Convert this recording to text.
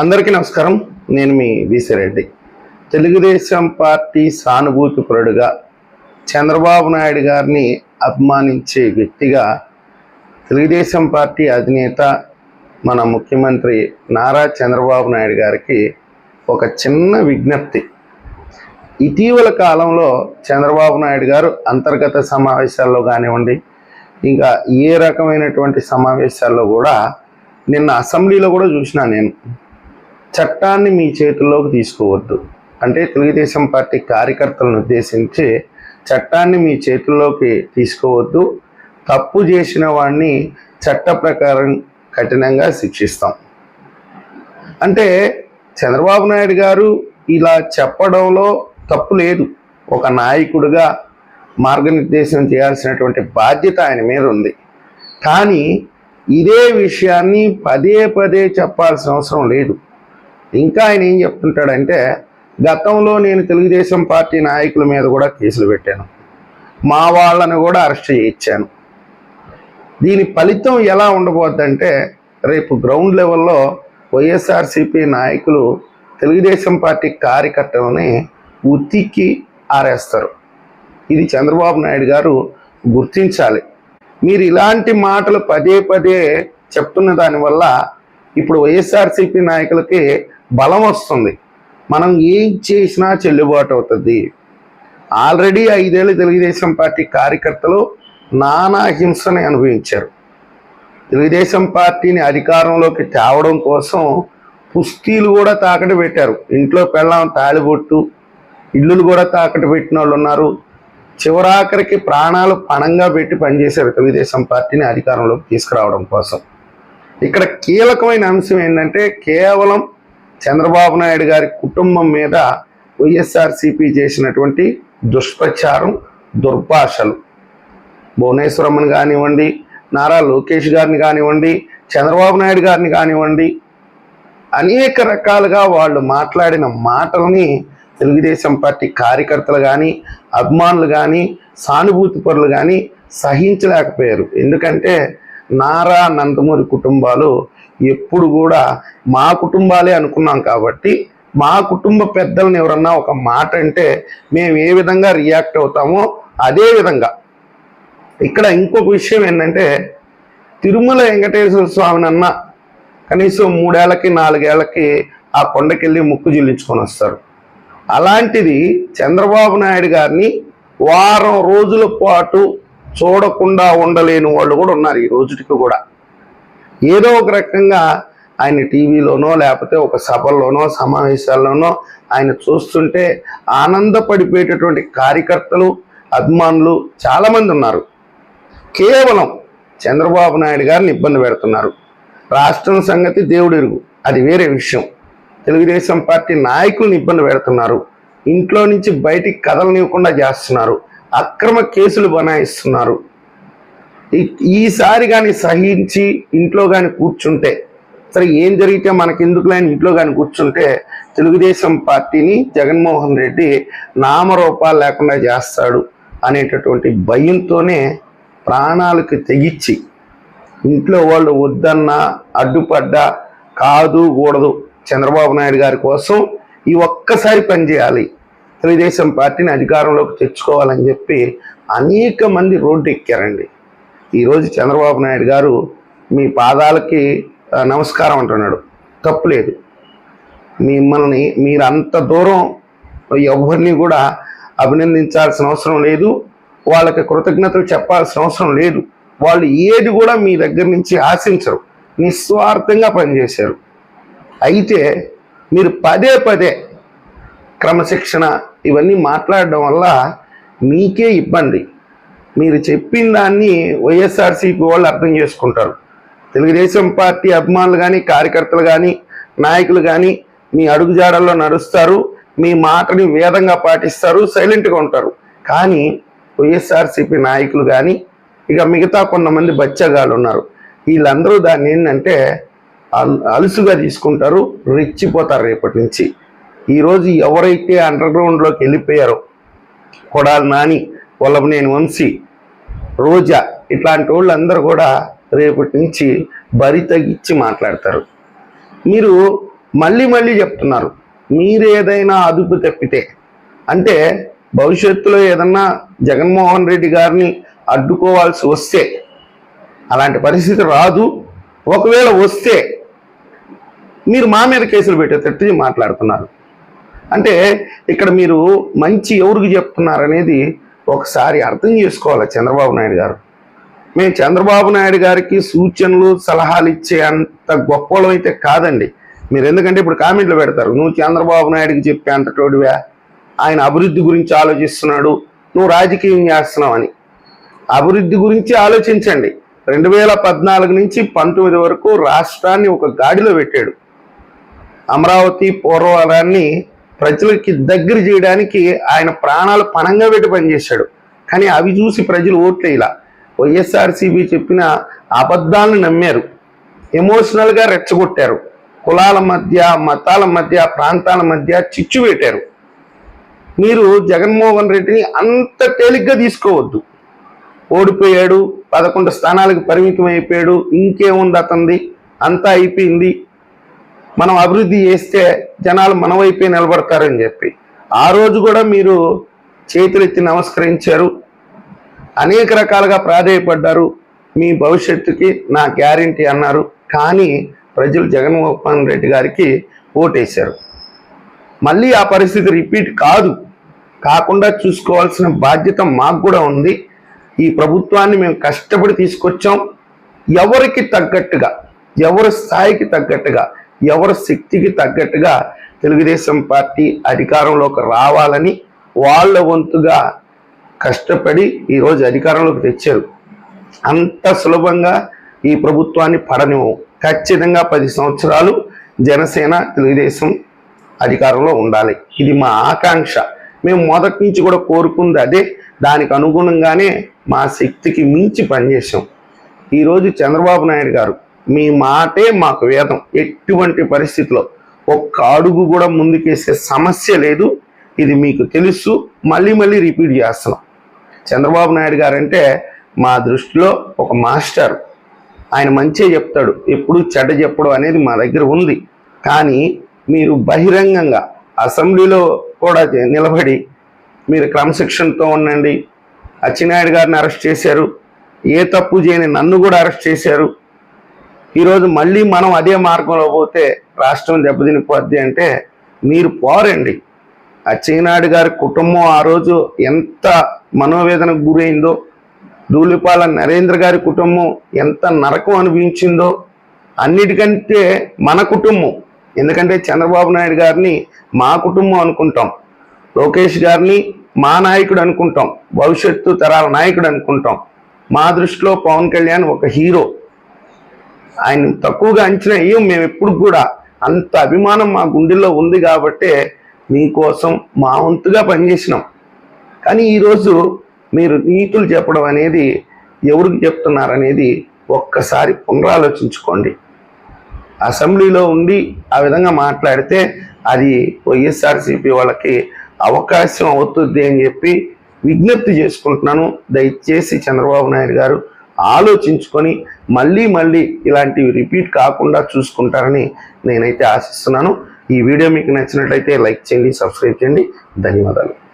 అందరికీ నమస్కారం. నేను మీ రెడ్డి. తెలుగుదేశం పార్టీ సానుభూతిపరుడుగా చంద్రబాబు నాయుడు గారిని అభిమానించే వ్యక్తిగా తెలుగుదేశం పార్టీ అధినేత మన ముఖ్యమంత్రి నారా చంద్రబాబు నాయుడు గారికి ఒక చిన్న విజ్ఞప్తి. ఇటీవల కాలంలో చంద్రబాబు నాయుడు గారు అంతర్గత సమావేశాల్లో కానివ్వండి ఇంకా ఏ రకమైనటువంటి సమావేశాల్లో కూడా నిన్న అసెంబ్లీలో కూడా చూసిన నేను. చట్టాన్ని మీ చేతుల్లోకి తీసుకోవద్దు. అంటే తెలుగుదేశం పార్టీ కార్యకర్తలను ఉద్దేశించి చట్టాన్ని మీ చేతుల్లోకి తీసుకోవద్దు. తప్పు చేసిన వాడిని చట్ట ప్రకారం కఠినంగా శిక్షిస్తాం. అంటే చంద్రబాబు నాయుడు గారు ఇలా చెప్పడంలో తప్పు లేదు. ఒక నాయకుడిగా మార్గనిర్దేశం చేయాల్సినటువంటి బాధ్యత ఆయన మీద ఉంది. కానీ ఇదే విషయాన్ని పదే పదే చెప్పాల్సిన అవసరం లేదు. ఇంకా ఆయన ఏం చెప్తుంటాడంటే గతంలో నేను తెలుగుదేశం పార్టీ నాయకుల మీద కూడా కేసులు పెట్టాను. మా వాళ్ళని కూడా అరెస్ట్ చేయించాను. దీని ఫలితం ఎలా ఉండబోద్దంటే రేపు గ్రౌండ్ లెవెల్లో వైఎస్ఆర్సీపీ నాయకులు తెలుగుదేశం పార్టీ కార్యకర్తలని ఉతికి ఆరేస్తారు. ఇది చంద్రబాబు నాయుడు గారు గుర్తించాలి. మీరు ఇలాంటి మాటలు పదే పదే చెప్తున్న దానివల్ల ఇప్పుడు వైఎస్ఆర్సీపీ నాయకులకి బలం వస్తుంది. మనం ఏం చేసినా చెల్లుబాటు అవుతుంది. ఆల్రెడీ ఐదేళ్ళు తెలుగుదేశం పార్టీ కార్యకర్తలు నానా హింసని అనుభవించారు. తెలుగుదేశం పార్టీని అధికారంలోకి తేవడం కోసం పుస్తీలు కూడా తాకట్టు పెట్టారు. ఇంట్లో పెళ్ళాం తాళిబొట్టు ఇల్లులు కూడా తాకట్టు పెట్టిన వాళ్ళు ఉన్నారు. చివరాఖరికి ప్రాణాలు పణంగా పెట్టి పనిచేశారు తెలుగుదేశం పార్టీని అధికారంలోకి తీసుకురావడం కోసం. ఇక్కడ కీలకమైన అంశం ఏంటంటే కేవలం చంద్రబాబు నాయుడు గారి కుటుంబం మీద వైఎస్ఆర్సీపీ చేసినటువంటి దుష్ప్రచారం దుర్భాషలు. భువనేశ్వరమ్మని కానివ్వండి నారా లోకేష్ గారిని కానివ్వండి చంద్రబాబు నాయుడు గారిని కానివ్వండి అనేక రకాలుగా వాళ్ళు మాట్లాడిన మాటలని తెలుగుదేశం పార్టీ కార్యకర్తలు కానీ అభిమానులు కానీ సానుభూతి పరులు కానీ సహించలేకపోయారు. ఎందుకంటే నారా నందమూరి కుటుంబాలు ఎప్పుడు కూడా మా కుటుంబాలే అనుకున్నాం కాబట్టి మా కుటుంబ పెద్దలను ఎవరన్నా ఒక మాట అంటే మేము ఏ విధంగా రియాక్ట్ అవుతామో అదే విధంగా. ఇక్కడ ఇంకొక విషయం ఏంటంటే తిరుమల వెంకటేశ్వర స్వామిని అన్న కనీసం మూడేళ్ళకి నాలుగేళ్ళకి ఆ కొండకెళ్ళి ముక్కు చెల్లించుకొని వస్తారు. అలాంటిది చంద్రబాబు నాయుడు గారిని వారం రోజుల పాటు చూడకుండా ఉండలేని వాళ్ళు కూడా ఉన్నారు ఈ రోజుటికి కూడా. ఏదో ఒక రకంగా ఆయన టీవీలోనో లేకపోతే ఒక సభల్లోనో సమావేశాల్లోనో ఆయన చూస్తుంటే ఆనందపడిపోయేటటువంటి కార్యకర్తలు అభిమానులు చాలామంది ఉన్నారు. కేవలం చంద్రబాబు నాయుడు గారిని ఇబ్బంది పెడుతున్నారు. రాష్ట్రం సంగతి దేవుడు అది వేరే విషయం. తెలుగుదేశం పార్టీ నాయకులను ఇబ్బంది పెడుతున్నారు. ఇంట్లో నుంచి బయటికి కదలనివ్వకుండా చేస్తున్నారు. అక్రమ కేసులు బనాయిస్తున్నారు. ఈసారి కానీ సహించి ఇంట్లో కానీ కూర్చుంటే సరే ఏం జరిగితే మనకెందుకు లేని ఇంట్లో కానీ కూర్చుంటే తెలుగుదేశం పార్టీని జగన్మోహన్ రెడ్డి నామరూపాలు లేకుండా చేస్తాడు అనేటటువంటి భయంతోనే ప్రాణాలకు తెగిచ్చి ఇంట్లో వాళ్ళు వద్దన్నా అడ్డుపడ్డా కాదు కూడదు చంద్రబాబు నాయుడు గారి కోసం ఈ ఒక్కసారి పనిచేయాలి తెలుగుదేశం పార్టీని అధికారంలోకి తెచ్చుకోవాలని చెప్పి అనేక మంది రోడ్డు ఎక్కారండి. ఈరోజు చంద్రబాబు నాయుడు గారు మీ పాదాలకి నమస్కారం అంటున్నాడు. తప్పులేదు మిమ్మల్ని మీరు అంత దూరం ఎవరిని కూడా అభినందించాల్సిన అవసరం లేదు. వాళ్ళకి కృతజ్ఞతలు చెప్పాల్సిన అవసరం లేదు. వాళ్ళు ఏది కూడా మీ దగ్గర నుంచి ఆశించరు. నిస్వార్థంగా పనిచేశారు. అయితే మీరు పదే పదే క్రమశిక్షణ ఇవన్నీ మాట్లాడడం వల్ల మీకే ఇబ్బంది. మీరు చెప్పిన దాన్ని వైఎస్ఆర్సీపీ వాళ్ళు అర్థం చేసుకుంటారు. తెలుగుదేశం పార్టీ అభిమానులు కానీ కార్యకర్తలు కానీ నాయకులు కానీ మీ అడుగుజాడల్లో నడుస్తారు మీ మాటని వేదంగా పాటిస్తారు సైలెంట్గా ఉంటారు. కానీ వైఎస్ఆర్సీపీ నాయకులు కానీ ఇక మిగతా కొంతమంది బచ్చగాళ్ళు ఉన్నారు. వీళ్ళందరూ దాన్ని ఏంటంటే అల్- అలుసుగా తీసుకుంటారు రెచ్చిపోతారు రేపటి నుంచి. ఈరోజు ఎవరైతే అండర్ గ్రౌండ్లోకి వెళ్ళిపోయారో కొడాలి నాని వల్లభనేని వంశీ రోజా. ఇట్లాంటి వాళ్ళందరూ కూడా రేపటి నుంచి బరి తగ్గించి మాట్లాడతారు. మీరు మళ్ళీ మళ్ళీ చెప్తున్నారు మీరు ఏదైనా అదుపు తప్పితే అంటే భవిష్యత్తులో ఏదన్నా జగన్మోహన్ రెడ్డి గారిని అడ్డుకోవాల్సి వస్తే అలాంటి పరిస్థితి రాదు. ఒకవేళ వస్తే మీరు మా మీద కేసులు పెట్టేటట్టు మాట్లాడుతున్నారు. అంటే ఇక్కడ మీరు మంచి ఎవరికి చెప్తున్నారనేది ఒకసారి అర్థం చేసుకోవాలి చంద్రబాబు నాయుడు గారు. మేము చంద్రబాబు నాయుడు గారికి సూచనలు సలహాలు ఇచ్చే అంత గొప్పలం అయితే కాదండి. మీరు ఎందుకంటే ఇప్పుడు కామెంట్లు పెడతారు నువ్వు చంద్రబాబు నాయుడికి చెప్పే అంతటోడివా ఆయన అభివృద్ధి గురించి ఆలోచిస్తున్నాడు. నువ్వు రాజకీయం చేస్తున్నావని అభివృద్ధి గురించి ఆలోచించండి. రెండు వేల పద్నాలుగు నుంచి పంతొమ్మిది వరకు రాష్ట్రాన్ని ఒక గాడిలో పెట్టాడు. అమరావతి పూర్వరాన్ని ప్రజలకి దగ్గర చేయడానికి ఆయన ప్రాణాలు పణంగా పెట్టి పనిచేశాడు. కానీ అవి చూసి ప్రజలు ఓట్లేలా వైఎస్ఆర్సీబీ వైఎస్ఆర్సీపీ చెప్పిన అబద్ధాలను నమ్మారు. ఎమోషనల్గా రెచ్చగొట్టారు. కులాల మధ్య మతాల మధ్య ప్రాంతాల మధ్య చిచ్చు పెట్టారు మీరు జగన్మోహన్ రెడ్డిని అంత తేలిగ్గా తీసుకోవద్దు. ఓడిపోయాడు పదకొండు స్థానాలకు పరిమితం అయిపోయాడు ఇంకేముంది అతంది? అంతా అయిపోయింది. మనం అభివృద్ధి చేస్తే జనాలు మన వైపే నిలబడతారని చెప్పి. ఆ రోజు కూడా మీరు చేతులెత్తి నమస్కరించారు. అనేక రకాలుగా ప్రాధేయపడ్డారు. మీ భవిష్యత్తుకి నా గ్యారంటీ అన్నారు. కానీ ప్రజలు జగన్మోహన్ రెడ్డి గారికి ఓటేశారు. మళ్ళీ ఆ పరిస్థితి రిపీట్ కాదు. కాకుండా చూసుకోవాల్సిన బాధ్యత మాకు కూడా ఉంది. ఈ ప్రభుత్వాన్ని మేము కష్టపడి తీసుకొచ్చాం. ఎవరికి తగ్గట్టుగా ఎవరి స్థాయికి తగ్గట్టుగా ఎవరి శక్తికి తగ్గట్టుగా తెలుగుదేశం పార్టీ అధికారంలోకి రావాలని వాళ్ళ వంతుగా కష్టపడి ఈరోజు అధికారంలోకి తెచ్చారు. అంత సులభంగా ఈ ప్రభుత్వాన్ని పడనివ్వం ఖచ్చితంగా పది సంవత్సరాలు జనసేన తెలుగుదేశం అధికారంలో ఉండాలి. ఇది మా ఆకాంక్ష. మేము మొదటి నుంచి కూడా కోరుకుంది అదే. దానికి అనుగుణంగానే మా శక్తికి మించి పనిచేసాం ఈరోజు చంద్రబాబు నాయుడు గారు మీ మాటే మాకు వేదం. ఎటువంటి పరిస్థితిలో ఒక్క అడుగు కూడా ముందుకేసే సమస్య లేదు. ఇది మీకు తెలుసు. మళ్ళీ మళ్ళీ రిపీట్ చేస్తున్నాం. చంద్రబాబు నాయుడు గారు అంటే మా దృష్టిలో ఒక మాస్టర్. ఆయన మంచిగా చెప్తాడు. ఎప్పుడు చెడ్డ చెప్పడం అనేది మా దగ్గర ఉంది. కానీ మీరు బహిరంగంగా అసెంబ్లీలో కూడా నిలబడి మీరు క్రమశిక్షణతో ఉండండి. అచ్చినాయుడు గారిని అరెస్ట్ చేశారు. ఏ తప్పు చేయని నన్ను కూడా అరెస్ట్ చేశారు. ఈరోజు మళ్ళీ మనం అదే మార్గంలో పోతే రాష్ట్రం దెబ్బతినిపోద్ది అంటే మీరు పోరండి. అచ్చెన్నాయుడు గారి కుటుంబం ఆ రోజు ఎంత మనోవేదనకు గురైందో ధూళిపాల నరేంద్ర గారి కుటుంబం ఎంత నరకం అనిపించిందో అన్నిటికంటే మన కుటుంబం. ఎందుకంటే చంద్రబాబు నాయుడు గారిని మా కుటుంబం అనుకుంటాం. లోకేష్ గారిని మా నాయకుడు అనుకుంటాం. భవిష్యత్తు తరాల నాయకుడు అనుకుంటాం. మా దృష్టిలో పవన్ కళ్యాణ్ ఒక హీరో. ఆయన తక్కువగా అంచనా వేయం మేము ఎప్పుడు కూడా అంత అభిమానం మా గుండెల్లో ఉంది కాబట్టే మీకోసం మా వంతుగా పనిచేసినాం. కానీ ఈరోజు మీరు నీతులు చెప్పడం అనేది ఎవరికి చెప్తున్నారనేది ఒక్కసారి పునరాలోచించుకోండి. అసెంబ్లీలో ఉండి ఆ విధంగా మాట్లాడితే అది వైఎస్ఆర్సీపీ వాళ్ళకి అవకాశం అవుతుంది అని చెప్పి విజ్ఞప్తి చేసుకుంటున్నాను. దయచేసి చంద్రబాబు నాయుడు గారు ఆలోచించుకొని మళ్ళీ మళ్ళీ ఇలాంటివి రిపీట్ కాకుండా చూసుకుంటారని నేనైతే ఆశిస్తున్నాను. ఈ వీడియో మీకు నచ్చినట్లయితే లైక్ చేయండి సబ్స్క్రైబ్ చేయండి. ధన్యవాదాలు.